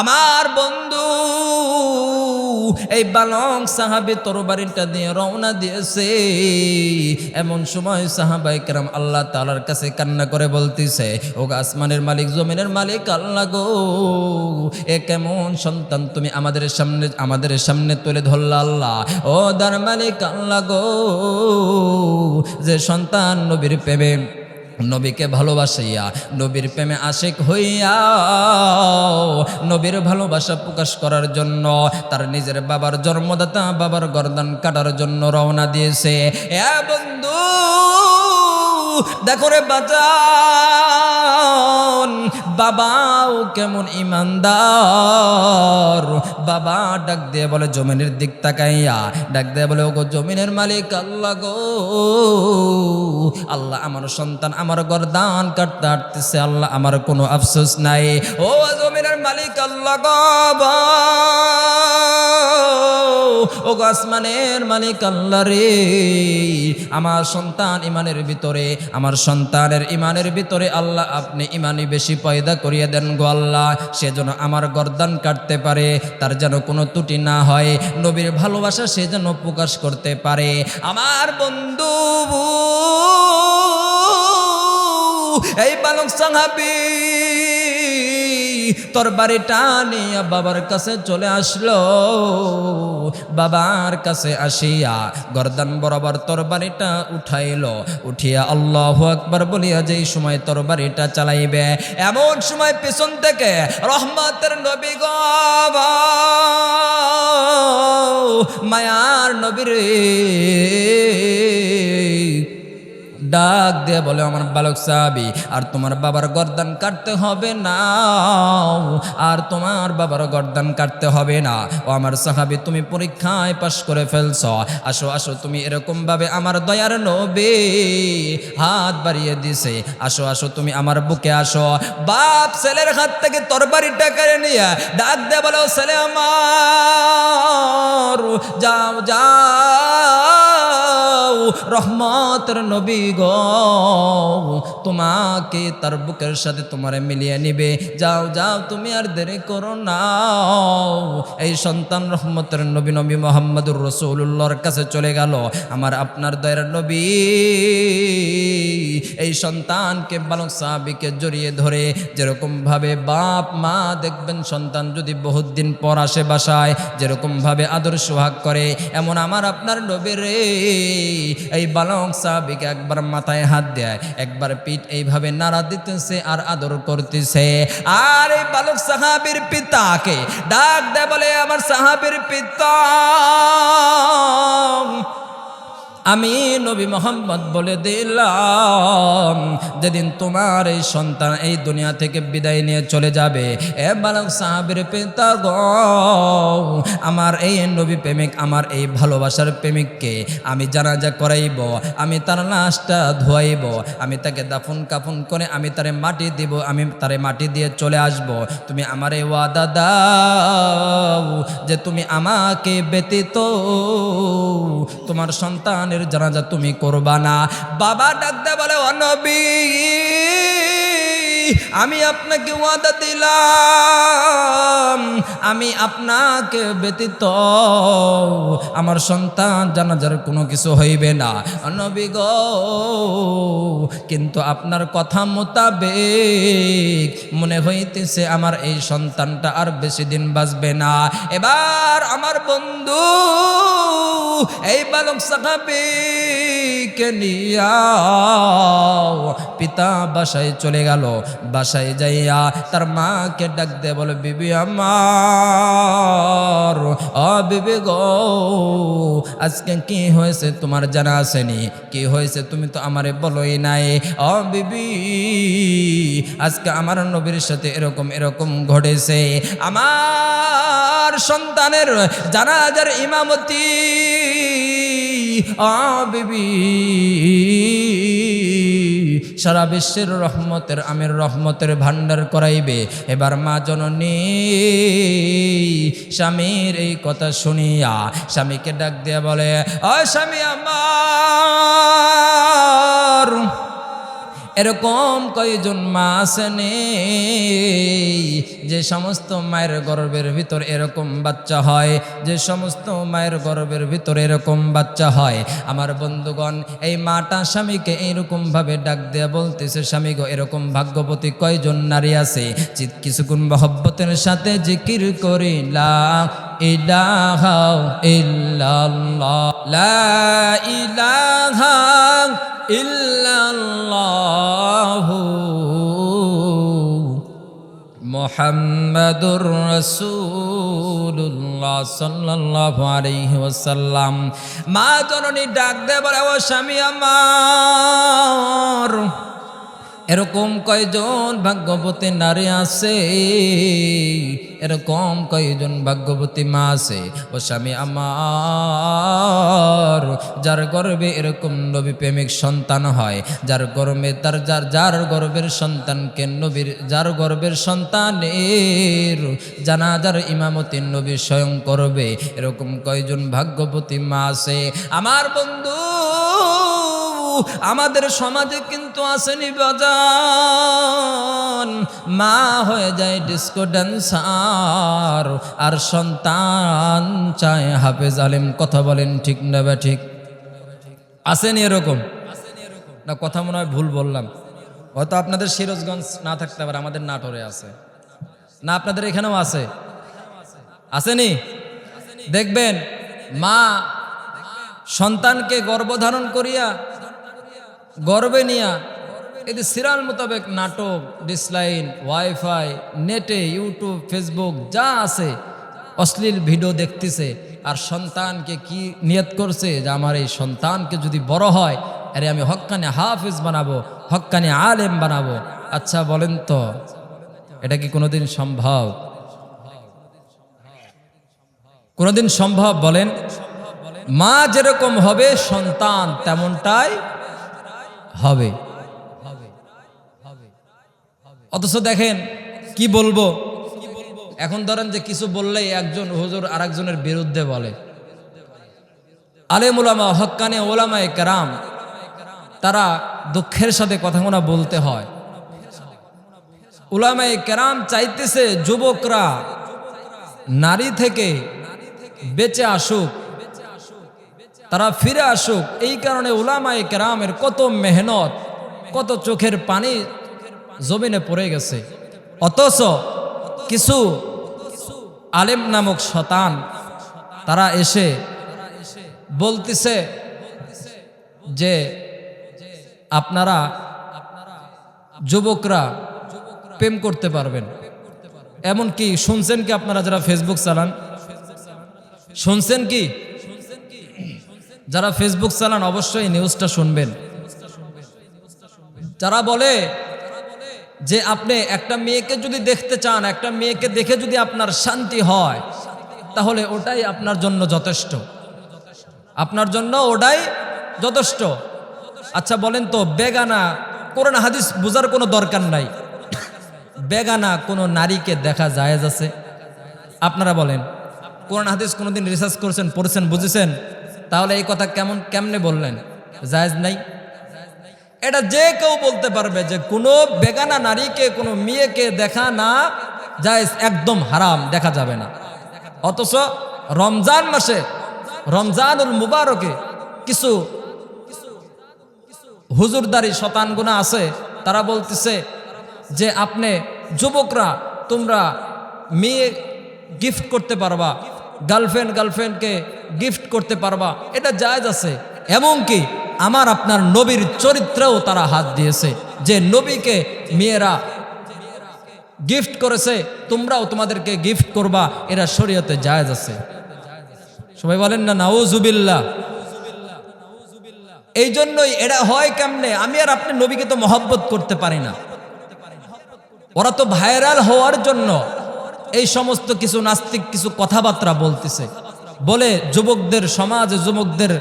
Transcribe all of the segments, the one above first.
আমার বন্ধু, এই বালক সাহাবি তরবারিটা দিয়ে রওনা দিয়েছে। এমন সময় সাহাবাই কেরাম আল্লাহ তালার কাছে কান্না করে বলতেছে ও আসমানের মালিক, জমিনের মালিক, আল্লাহ গো, এ কেমন সন্তান তুমি আমাদের সামনে আমাদের সামনে তুলে ধরলা আল্লাহ। ও দার মালিক, আল্লাহ গো, যে সন্তান নবীর প্রেমে নবীকে ভালোবাসাইয়া, নবীর প্রেমে আশেক হইয়া নবীর ভালোবাসা প্রকাশ করার জন্য, তার নিজের বাবার জন্মদাতা বাবার গর্দান কাটার জন্য রওনা দিয়েছে। এ বন্ধু, দেখো রে বাজান বাবাও কেমন ইমানদার। বাবা ডাক দিয়ে বলে, জমিনের দিক তাকাইয়া। ডাক দিয়ে বলে, ওগো জমিনের মালিক আল্লাহ গো। আল্লাহ আমার সন্তান, আমার গরদান কাটতে হাঁটতেছে। আল্লাহ আমার কোনো আফসোস নাই। ও জমিনের মালিক আল্লাহ গো ও আসমানের মালিক আল্লাহ রে। আমার সন্তান ইমানের ভিতরে, আমার সন্তানের ইমানের ভিতরে আল্লাহ আপনি ইমানি বেশি পয়দা করিয়ে দেন গো আল্লাহ। সে যেন আমার গর্দান কাটতে পারে, তার যেন কোনো ত্রুটি না হয়। নবীর ভালোবাসা সে যেন প্রকাশ করতে পারে। আমার বন্ধু, এই বালক সাহাবি তোর বাড়িটা নিয়ে বাবার কাছে চলে আসলো। বাবার কাছে আসিয়া গর্দান বরাবর তোর বাড়িটা উঠাইলো। উঠিয়া আল্লাহ আকবার বলিয়া, যেই সময় তোর বাড়িটা চালাইবে, এমন সময় পেছন থেকে রহমতের নবী গো মায়ার নবীর ডাক দিয়ে বলে, আমার বালক সাহাবি, আর তোমার বাবার গর্দান কাটতে হবে না, আর তোমার বাবার গর্দান কাটতে হবে না। ও আমার সাহাবি, তুমি পরীক্ষায় পাশ করে ফেলছ। আসো আসো, তুমি এরকম ভাবে আমার দয়ার নবে হাত বাড়িয়ে দিছে। আসো আসো, তুমি আমার বুকে আসো। বাপ ছেলের হাত থেকে তরবারিটা কেড়ে নিয়ে ডাক দিয়ে বলো ছেলে আমার, যাও যাও। রহমতের নবী গো। তোমাকে তার বুকের সাথে তোমারে মিলিয়ে নিবে। যাও যাও, তুমি আর দেরি করো না। এই সন্তান রহমতের নবী নবী মোহাম্মদুর রসুল্লাহর কাছে চলে গেল। আমার আপনার দয়ের নবী। এই সন্তানকে বালক সাহাবিকে জড়িয়ে ধরে যেরকম ভাবে বাপ, মা দেখবেন সন্তান যদি বহুত দিন পর আসে বাসায় যেরকম ভাবে আদর সোহাগ করে, এমন আমার আপনার নবী রে। এই বালক সাহাবিকে একবার মাথায় হাত দেয়, একবার পিঠ এইভাবে নাড়া দিতেছে আর আদর করতেছে। আর এই বালক সাহাবির পিতাকে ডাক দেয় বলে, আমার সাহাবির পিতা আমি নবী মোহাম্মদ বলে দিলাম, যেদিন তোমার এই সন্তান এই দুনিয়া থেকে বিদায় নিয়ে চলে যাবে। এ বালক সাহাবের পিতা গ আমার এই নবী প্রেমিক, আমার এই ভালোবাসার প্রেমিককে আমি জানাজা করাইব, আমি তার লাশটা ধোয়াইব, আমি তাকে দাফন কাফন করে আমি তারে মাটি দিব, আমি তারে মাটি দিয়ে চলে আসব। তুমি আমার এই ওয়াদা দাও যে তুমি আমাকে ব্যতীত তোমার সন্তানের জানাজা তুমি করবা না। বাবা ডাকতে বলে অনবী আমি আপনাকে ওয়াদা দিলাম। আমি আপনাকে ব্যতীত আমার সন্তান জানাজার কোনো কিছু হইবে না। নবী গো, কিন্তু আপনার কথা মোতাবেক মনে হইতেছে আমার এই সন্তানটা আর বেশি দিন বাঁচবে না। এবার আমার বন্ধু এই বালক সাহাবিকে নিয়া পিতা বাসায় চলে গেল। বাসায় যাইয়া তার মাকে ডাক দে বলে, বিবি আমার অ বিবি গো, আজকে কি হয়েছে তোমার জানা আসেনি কি হয়েছে তুমি তো আমারে বলোই নাই। অ বিবি, আজকে আমার নবীর সাথে এরকম এরকম ঘটেছে। আমার সন্তানের জানাজার ইমামতি আ বিবি সারা বিশ্বের রহমতের, আমের রহমতের ভান্ডার করাইবে। এবার মা জননী, স্বামীর এই কথা শুনিয়া স্বামীকে ডাক দিয়া বলে অ স্বামী আমার এরকম কয়জন মা আসেনি যে সমস্ত মায়ের গর্ভের ভিতর এরকম বাচ্চা হয়, যে সমস্ত মায়ের গর্ভের ভিতর এরকম বাচ্চা হয়। আমার বন্ধুগণ, এই মাটা স্বামীকে এইরকমভাবে ডাক দেয়া বলতেছে, স্বামী গো, এরকম ভাগ্যবতী কয়জন নারী আছে? চিত কিছুক্ষণ মহব্বতের সাথে জিকির করিলা, ইলাহা ইল্লাল্লাহ, লা ইল্লাল্লাহু মোহাম্মদুর রসুল্লাহ সাল্লাল্লাহু আলাইহি ওয়াসাল্লাম। মা জননী ডাক দে বলে ও স্বামী আমার এরকম কয়জন ভাগ্যবতী নারী আছে? এরকম কয়জন ভাগ্যবতী মা আছে? ও স্বামী আমার, যার গর্বে এরকম নবী প্রেমিক সন্তান হয়, যার গর্বে তার, যার যার গর্বের সন্তানকে নবীর, যার গর্বের সন্তানের জানাজার ইমামতি নবী স্বয়ং করবে। এরকম কয়জন ভাগ্যবতী মা আছে? আমার বন্ধু আমাদের সমাজে কিন্তু আসেনি বাজান। মা হয়ে যায় ডিস্কো ড্যান্সার আর সন্তান চায় হাফেজ আলিম। কথা বলেন ঠিক না বা ঠিক? আসেনি এরকম? না, কথা মনে হয় ভুল বললাম। হয়তো আপনাদের সিরোজগঞ্জ না থাকতে পারে, আমাদের নাটোরে আছে। না, আপনাদের এখানেও আছে? আসেনি? দেখবেন, মা সন্তানকে গর্ভধারণ করিয়া গর্বে নিয়া এদের সিরাল মোতাবেক নাটক, ডিসলাইন, ওয়াইফাই, নেটে, ইউটিউব, ফেসবুক, যা আছে, অশ্লীল ভিডিও দেখতেছে। আর সন্তানকে কি নিয়ত করছে যে আমার এই সন্তানকে যদি বড় হয়, আরে আমি হক্কানি হাফিজ বানাবো হক্কানি আলেম বানাবো। আচ্ছা বলেন তো, এটা কি কোনোদিন সম্ভব? কোনোদিন সম্ভব বলেন? মা যেরকম হবে, সন্তান তেমনটাই হবে। অথচ দেখেন, কি বলব? এখন ধরেন যে কিছু বললেই একজন হুজুর আরেকজনের বিরুদ্ধে বলে। আলেম ওলামা হক্কানে ওলামায় কেরাম, তারা দুঃখের সাথে কথাগুলো বলতে হয়। উলামায়ে কেরাম চাইতেছে যুবকরা নারী থেকে বেঁচে আসুক। তারা ফিরে আসুক। এই কারণে উলামায়ে কেরামের কত মেহনত, কত চোখের পানি জমিনে পড়ে গেছে। অথচ কিছু আলেম নামক শতান তারা এসে বলতেছে যে আপনারা যুবকরা প্রেম করতে পারবেন। এমন কি শুনছেন কি আপনারা যারা ফেসবুক চালান? শুনছেন কি? যারা ফেসবুক চালান অবশ্যই নিউজটা শুনবেন। যারা বলে যে আপনি একটা মেয়েকে যদি দেখতে চান, একটা মেয়েকে দেখে যদি আপনার শান্তি হয়, তাহলে ওটাই আপনার জন্য যথেষ্ট। আপনার জন্য ওটাই যথেষ্ট। আচ্ছা বলেন তো, বেগানা, কোরআন, হাদিস বোঝার কোনো দরকার নাই। বেগানা কোনো নারীকে দেখা জায়েজ আছে? আপনারা বলেন, কোরআন, হাদিস কোনোদিন রিসার্চ করছেন, পড়েছেন, বুঝেছেন? তাহলে এই কথা কেমন, কেমনে বললেন? জায়েজ নাই? এটা যে কেউ বলতে পারবে যে কোনো বেগানা নারীকে, কোনো মেয়েকে দেখা না জায়েজ একদম হারাম, দেখা যাবে না। অথচ রমজান মাসে, রমজানুল মুবারকে কিছু হুজুরদারি শতানগুনা আছে, তারা বলতেছে যে আপনি যুবকরা, তোমরা মেয়ে গিফট করতে পারবা। গার্লফ্রেন্ড, গার্লফ্রেন্ডকে গিফট করতে পারবা। এটা জায়জ আছে। এমনকি আমার আপনার নবীর চরিত্রেও তারা হাত দিয়েছে। যে নবীকে মেয়েরা গিফট করেছে, তোমরাও তোমাদেরকে গিফট করবা। এরা শরীয়তে জায়েজ আছে। সবাই বলেন না, নাউজুবিল্লাহ। এই জন্যই এটা হয় কেমনে? আমি আর আপনি নবীকে তো মহব্বত করতে পারি না। ওরা তো ভাইরাল হওয়ার জন্য এই সমস্ত কিছু নাস্তিক কিছু কথাবার্তা বলতেছে। বলে যুবকদের সমাজে যুবকদের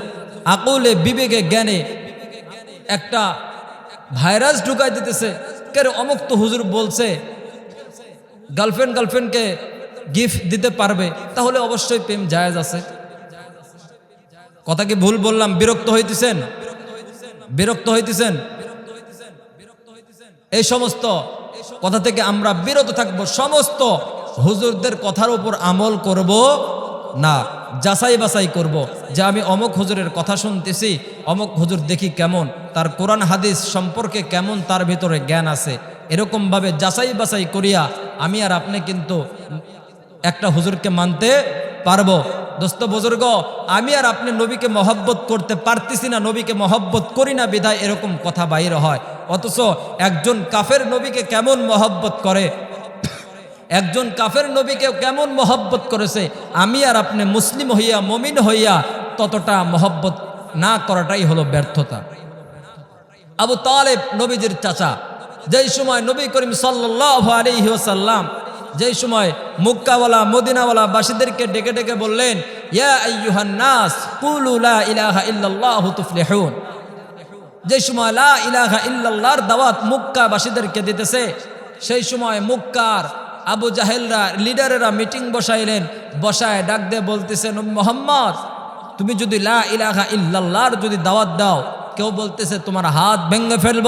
আকুলে, বিবেকে, জ্ঞানে একটা ভাইরাস ঢুকাই দিতেছে। কেন অমুক তো হুজুর বলছে গার্লফ্রেন্ড গার্লফ্রেন্ডকে গিফট দিতে পারবে, তাহলে অবশ্যই প্রেম জায়েজ আছে। কথা কি ভুল বললাম? বিরক্ত হইতেছেন? বিরক্ত হইতেছেন? এই সমস্ত কথা থেকে আমরা বিরত থাকব। সমস্ত হুজুরদের কথার উপর আমল করব না। যাচাই বাছাই করব। যে আমি অমক হুজুরের কথা শুনতেছি, অমক হুজুর দেখি কেমন, তার কোরআন হাদিস সম্পর্কে কেমন, তার ভিতরে জ্ঞান আছে। এরকমভাবে যাচাই বাছাই করিয়া আমি আর আপনি কিন্তু একটা হুজুরকে মানতে পারব। দোস্ত বুজুর্গ, আমি আর আপনি নবীকে মহব্বত করতে পারতেছি না, নবীকে মহব্বত করি না, বিধায় এরকম কথা বাইর হয়। অথচ একজন কাফের নবীকে কেমন মহব্বত করে? একজন কাফের নবীকে কেমন মহব্বত করেছে? আমি আর আপনি মুসলিম হইয়া, মমিন হইয়া ততটা মহব্বত না করাটাই হলো ব্যর্থতা। আবু তালেব নবীজির চাচা, যেই সময় নবী করিম সাল্লাহ আলহি ওসাল্লাম যেই সময় মুক্কাওয়ালা, মদিনাওয়ালা বাসীদেরকে ডেকে ডেকে বললেন যে সময় লা ইলাহা ইল্লাল্লাহর দাওয়াত মুক্কাবাসীদেরকে দিতেছে, সেই সময় মুক্কার আবু জাহেলরা লিডারেরা মিটিং বসাইলেন, বসায় ডাক দিয়ে বলতেছেন মোহাম্মদ, তুমি যদি লা ইলাহা ইল্লাল্লাহর যদি দাওয়াত দাও, কেউ বলতেছে তোমার হাত ভেঙে ফেলব,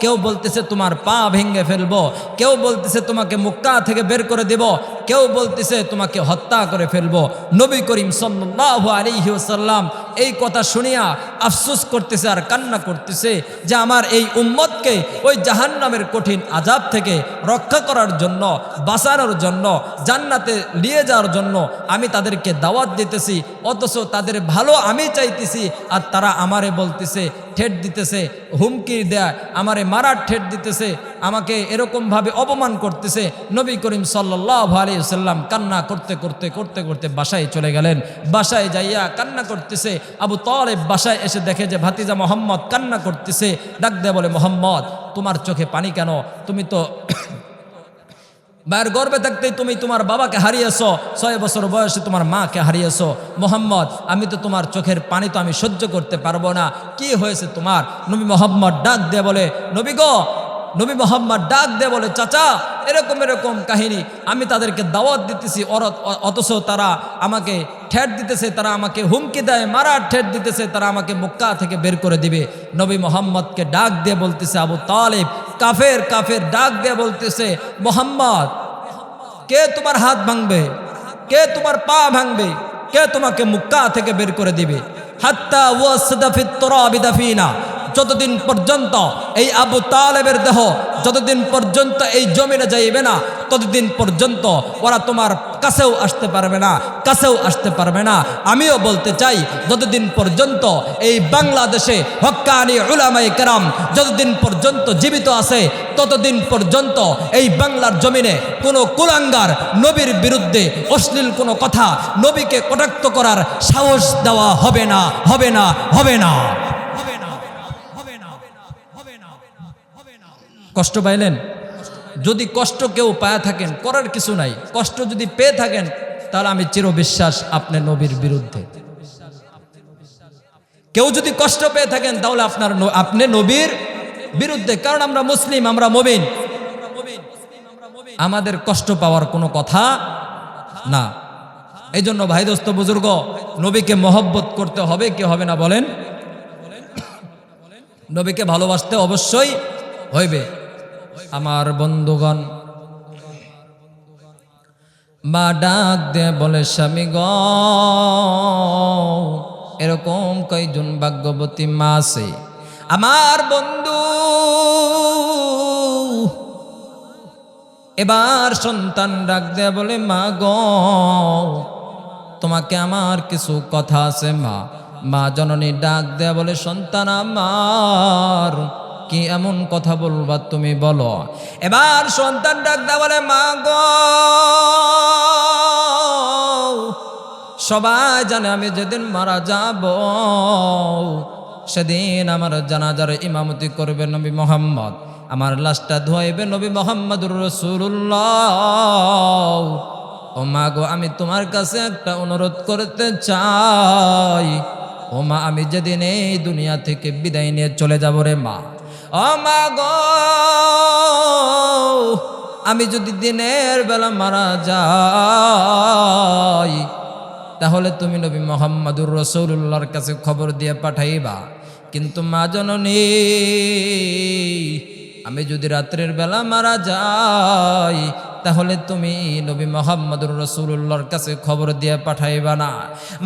কেউ বলতেছে তোমার পা ভেঙে ফেলব, কেউ বলতেছে তোমাকে মুক্তা থেকে বের করে দেব কেউ বলতেছে, তোমাকে হত্যা করে ফেলব। নবী করিম সাল্লাহ আলিহি ওসাল্লাম এই কথা শুনিয়া আফসোস করতেছে আর কান্না করতেছে যে আমার এই উম্মতকে ওই জাহান্নামের কঠিন আজাব থেকে রক্ষা করার জন্য, বাঁচানোর জন্য, জান্নাতে নিয়ে যাওয়ার জন্য আমি তাদেরকে দাওয়াত দিতেছি, অথচ তাদের ভালো আমি চাইতেছি আর তারা আমারে বলতেছে, ঠেট দিতেছে, হুমকি দেয়, আমারে মারার ঠেট দিতেছে, আমাকে এরকমভাবে অপমান করতেছে। নবী করিম সাল্লাহ আলী সাল্লাম কান্না করতে করতে করতে করতে বাসায় চলে গেলেন। বাসায় যাইয়া কান্না করতেছে। আবু তলেব বাসায় এসে দেখে যে ভাতিজা মোহাম্মদ কান্না করতেছে। ডাক দেয় বলে, মোহাম্মদ, তোমার চোখে পানি কেন? তুমি তো মায়ের গর্বে থাকতেই তুমি তোমার বাবাকে হারিয়েছ। ছয় বছর বয়সে তোমার মাকে হারিয়েছ। মোহাম্মদ, আমি তো তোমার চোখের পানি তো আমি সহ্য করতে পারব না। কি হয়েছে তোমার? নবী মোহাম্মদ ডাক দে বলে, নবী গো, নবী মোহাম্মদ ডাক দে বলে, চাচা এরকম এরকম কাহিনী। আমি তাদেরকে দাওয়াত দিতেছি অথচ তারা আমাকে ঠেট দিতেছে, তারা আমাকে হুমকি দেয়, মারার ঠেট দিতেছে, তারা আমাকে মুক্কা থেকে বের করে দিবে। নবী মোহাম্মদকে ডাক দিয়ে বলতেছে, আবু তালেব, কাফের কাফের ডাক দিয়ে বলতেছে, মোহাম্মদ, কে তোমার হাত ভাঙবে? কে তোমার পা ভাঙবে? কে তোমাকে মুক্কা থেকে বের করে দিবে? হাত্তা ওয়াসদাফিত তরাবিদাফিনা যতদিন পর্যন্ত এই আবু তালেবের দেহ যতদিন পর্যন্ত এই জমিনে যাইবে না, ততদিন পর্যন্ত ওরা তোমার কাছেও আসতে পারবে না, কাছেও আসতে পারবে না। আমিও বলতে চাই, যতদিন পর্যন্ত এই বাংলাদেশে হক্কানি উলামাই কেরাম যতদিন পর্যন্ত জীবিত আছে, ততদিন পর্যন্ত এই বাংলার জমিনে কোনো কুলাঙ্গার নবীর বিরুদ্ধে অশ্লীল কোনো কথা নবীকে কটাক্ত করার সাহস দেওয়া হবে না হবে না হবে না। কষ্ট পাইলেন? যদি কষ্ট কেউ পায়া থাকেন, করার কিছু নাই। কষ্ট যদি পেয়ে থাকেন, তাহলে আমি চিরবিশ্বাস আপনি নবীর বিরুদ্ধে। কেউ যদি কষ্ট পেয়ে থাকেন, তাহলে আপনার আপনি নবীর বিরুদ্ধে। কারণ আমরা মুসলিম, আমরা মবিন আমাদের কষ্ট পাওয়ার কোনো কথা না। এই জন্য ভাই দোস্ত, বুজুর্গ, নবীকে মহব্বত করতে হবে, কি হবে না বলেন? নবীকে ভালোবাসতে অবশ্যই হইবে। আমার বন্ধুগণ, মা ডাক দে বলে, স্বামী গ, এরকম কয়জন ভাগ্যবতী মা আছে? আমার বন্ধু, এবার সন্তান ডাক দে বলে, মা গ, তোমাকে আমার কিছু কথা আছে মা। মা জননী ডাক দেয়া বলে, সন্তান আমার কি এমন কথা বলবা তুমি বলো। এবার সন্তান ডাক দেয়া বলে, মা গো, সবাই জানে আমি যেদিন মারা যাব। সেদিন আমার জানাজার ইমামতি করবে নবী মোহাম্মদ। আমার লাশটা ধোয়াইবে নবী মোহাম্মদুর রসুল্লাহ ও মা গো, আমি তোমার কাছে একটা অনুরোধ করতে চাই। ও মা, আমি যেদিন এই দুনিয়া থেকে বিদায় নিয়ে চলে যাব রে মা। মা আমি যদি দিনের বেলা মারা যাই, তাহলে তুমি নবী মোহাম্মদুর রসৌল্লাহর কাছে খবর দিয়ে পাঠাইবা। কিন্তু মা জননী, আমি যদি রাত্রের বেলা মারা যাই, তাহলে তুমি নবী মোহাম্মদুর রসুল্লাহর কাছে খবর দিয়ে পাঠাইবা না।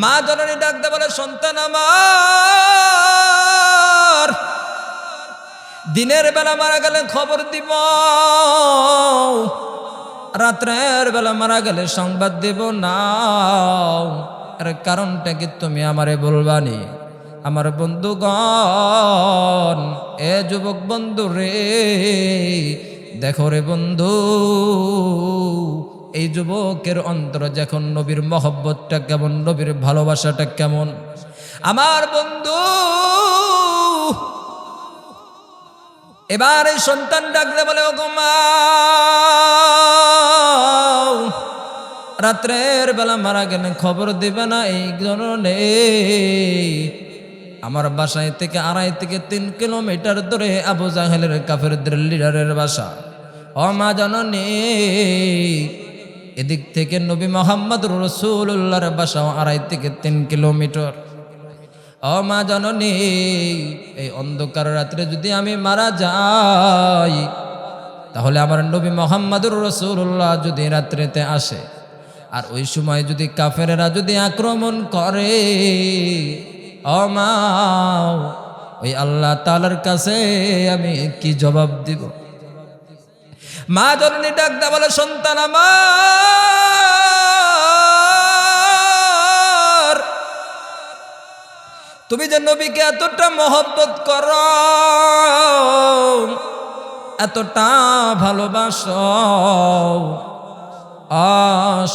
মা জননী ডাকতে বলে, সন্তান আমার দিনের বেলা মারা গেলে খবর দিব। রাত্রের বেলা মারা গেলে সংবাদ দেব না এর কারণটা কি তুমি আমারে বলবানি আমার বন্ধুগণ, এ যুবক বন্ধু রে, দেখো রে বন্ধু, এই যুবকের অন্তর যখন নবীর মহব্বতটা কেমন, নবীর ভালোবাসাটা কেমন? আমার বন্ধু এবার এই সন্তান ডাকলে বলে মা, রাত্রের বেলা মারা গেলে খবর দিবে না, এই কারণে আমার বাসায় থেকে আড়াই থেকে তিন কিলোমিটার দূরে আবু জাহেলের কাফেরদের লিডারের বাসা। ও মা জননী, এদিক থেকে নবী মোহাম্মদ রসুল্লাহর বাসা আড়াই থেকে তিন কিলোমিটার। ও মা জননী, এই অন্ধকার রাত্রে যদি আমি মারা যাই, তাহলে আমার নবী মোহাম্মদুর রসুল্লাহ যদি রাত্রেতে আসে, আর ওই সময় যদি কাফেরেরা যদি আক্রমণ করে ও মা ওই আল্লাহ তালার কাছে আমি কি জবাব দিব? মা জননী ডাকদা বলে, সন্তান আমার! তুমি যে নবীকে এতটা মহব্বত কর, এতটা ভালোবাস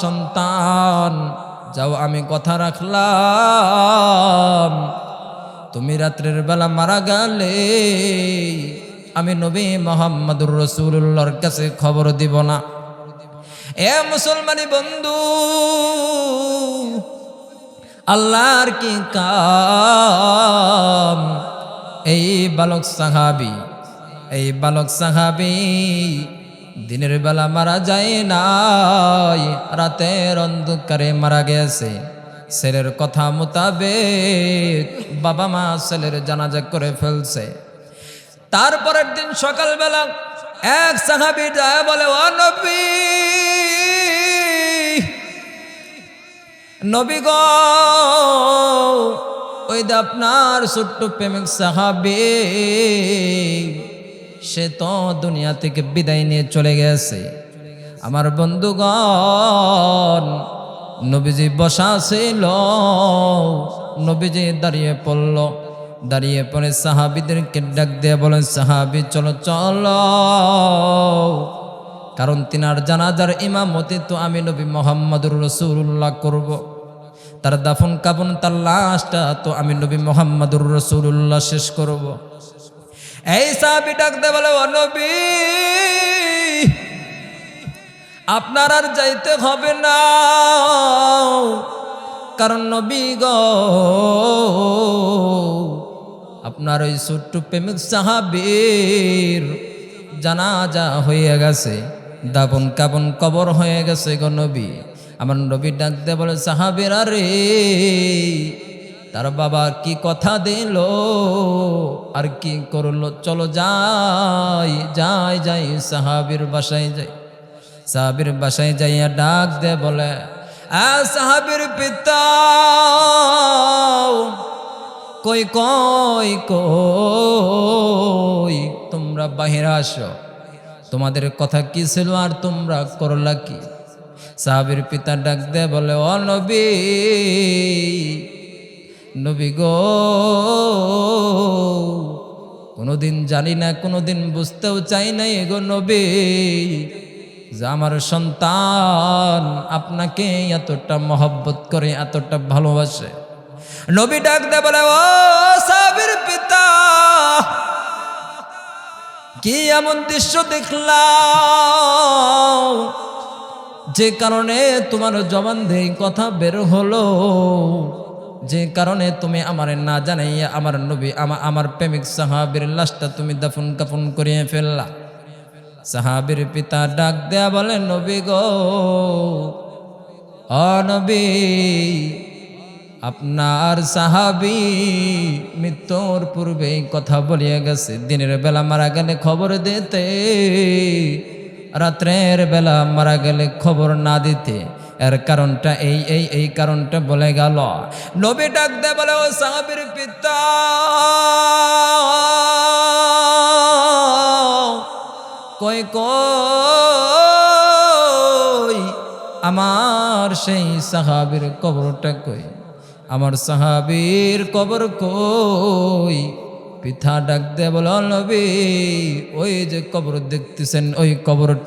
সন্তান, যাও আমি কথা রাখলাম। তুমি রাত্রের বেলা মারা গেলে আমি নবী মোহাম্মদুর রসুল্লাহর কাছে খবর দিব না। এ মুসলমানি বন্ধু আল্লাহর কি কাম? এই বালক সাহাবি, এই বালক সাহাবি, দিনের বেলা মারা যায় নাই, রাতের অন্ধকারে মারা গেছে। ছেলের কথা মোতাবেক বাবা মা ছেলের জানাজা করে ফেলছে। তারপরের দিন সকালবেলা এক সাহাবি যায় বলে, ও নবী গো, ওই যে আপনার ছোট্ট প্রেমিক সাহাবি, সে তো দুনিয়া থেকে বিদায় নিয়ে চলে গেছে। আমার বন্ধুগণ, নবীজি বসা ছিল, নবীজি দাঁড়িয়ে পড়ল। দাঁড়িয়ে পড়ে সাহাবিদেরকে ডাক দিয়ে বলেন, সাহাবি, চলো চলো। কারণ তিনার জানাজার ইমামতি তো আমি নবী মোহাম্মদুর রসুল্লাহ করব। তার দাফন কাবন তার লাশটা তো আমি নবী মোহাম্মদুর রসুল্লাহ শেষ করব। এই সাহাবি ডাকতে বলে, ও নবী, আপনার আর যাইতে হবে না কারণ নবী গ, আপনার ওই ছোট্ট প্রেমিক সাহাবীর জানাজা হয়ে গেছে দাবন কাবন কবর হয়ে গেছে গো নবী। আমার নবী ডাকতে বলে, সাহাবেরা রে, তার বাবা কি কথা দিল? আর কি করল? চলো যাই যাই যাই, সাহাবির বাসায় যাই। সাহাবির বাসায় যাইয়া ডাক দে বলে সাহাবির পিতা, কই কই কই, তোমরা বাহিরে আসো। তোমাদের কথা কি ছিল আর তোমরা করলা কি? সাহাবির পিতা ডাক দে বলে, ও নবী নবী গো, কোনোদিন জানি না, কোনোদিন বুঝতেও চাই নাই গো নবী, যে আমার সন্তান আপনাকে এতটা মহব্বত করে, এতটা ভালোবাসে। নবী ডাক দে বলে, ও সাবির পিতা কি এমন দৃশ্য দেখলাম যে কারণে তোমার জবান দিয়ে কথা বের হলো। যে কারণে তুমি আমার না জানাইয়া আমার নবী আমার আমার প্রেমিক সাহাবির লাশটা তুমি দাফন কাফন করিয়ে ফেললা। সাহাবির পিতা ডাক দেয়া বলে, নবী গো অনবী আপনার সাহাবি মৃত্যুর পূর্বে কথা বলিয়া গেছে। দিনের বেলা মারা গেলে খবর দিতে, রাত্রের বেলা মারা গেলে খবর না দিতে। এর কারণটা এই এই এই কারণটা বলে গেল। নবী ডাক দে বলে, ও সাহাবির পিতা, কই কই, আমার সেই সাহাবির কবরটা কই? আমার সাহাবীর কবর কই? পিথা ডাক দে বল নবী, ওই যে কবর দেখতেছেন, ওই কবরটা